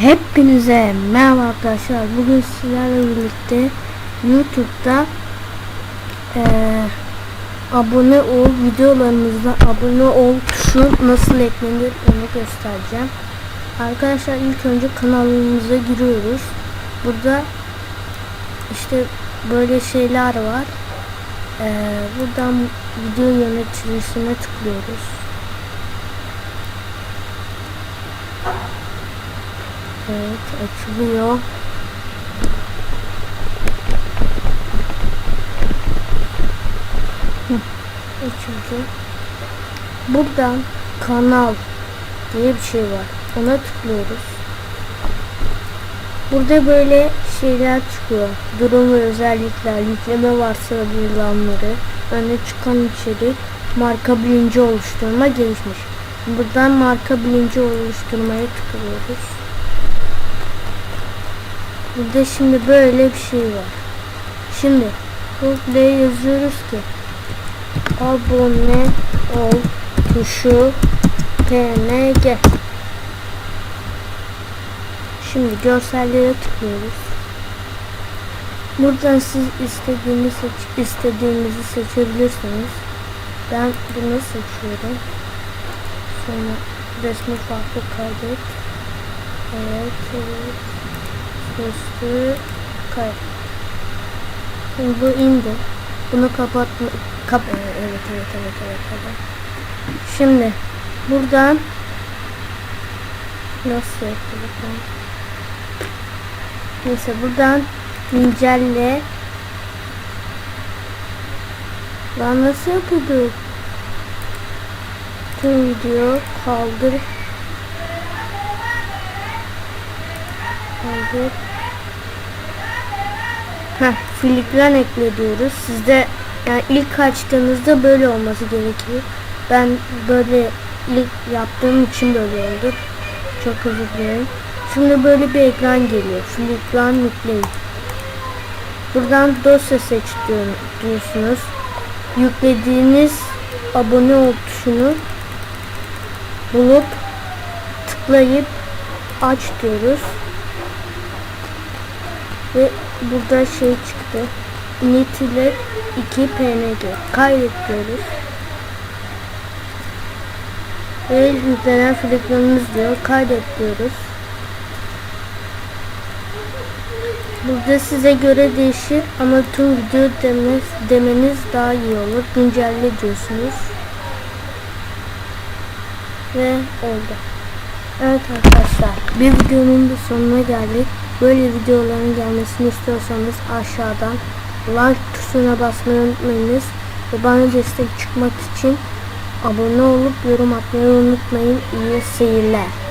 Hepinize merhaba arkadaşlar. Bugün sizlerle birlikte YouTube'da eee, abone ol videolarımızda abone ol tuşu nasıl eklenir onu göstereceğim. Arkadaşlar ilk önce kanalımıza giriyoruz. Burada işte böyle şeyler var. Eee, buradan video yöneticisine tıklıyoruz. Evet açılıyor. Açıldı. Buradan kanal diye bir şey var. Ona tıklıyoruz. Burada böyle şeyler çıkıyor. Durum ve özellikler, yükleme varsayılanları, öne çıkan içerik, marka bilinci oluşturma gelişmiş. Buradan marka bilinci oluşturmaya tıklıyoruz. Burada şimdi böyle bir şey var. Şimdi buraya yazıyoruz ki abone ol tuşu png Şimdi görsellere tıklıyoruz. Buradan siz istediğini seç istediğinizi seçebilirsiniz. Ben bunu seçiyorum. Sonra resmi farklı kaydet. Evet, evet. Üstü kay. Şimdi bu indi. Bunu kapatma kap evet evet evet evet evet. evet. Şimdi buradan nasıl yapalım? Neyse buradan güncelle Lan nasıl yapıyorduk? Tüm video kaldır kaldır Heh, filikran ekle diyoruz. Sizde yani ilk açtığınızda böyle olması gerekiyor. Ben böyle ilk yaptığım için böyle oldu. Çok özür dilerim. Şimdi böyle bir ekran geliyor. Filikran yükleyin. Buradan dosya seç diyor- diyorsunuz. Yüklediğiniz abone ol tuşunu bulup tıklayıp aç diyoruz. Ve burada şey çıktı. Netiler 2 PNG. Kaydet diyoruz. Ve yüklenen filikranımız diyor. Kaydet diyoruz. Burada size göre değişir ama tüm video demeniz, demeniz daha iyi olur. Güncelle diyorsunuz. Ve oldu. Evet arkadaşlar bir videonun da sonuna geldik. Böyle videoların gelmesini istiyorsanız aşağıdan like tuşuna basmayı unutmayınız. Ve bana destek çıkmak için abone olup yorum atmayı unutmayın. İyi seyirler.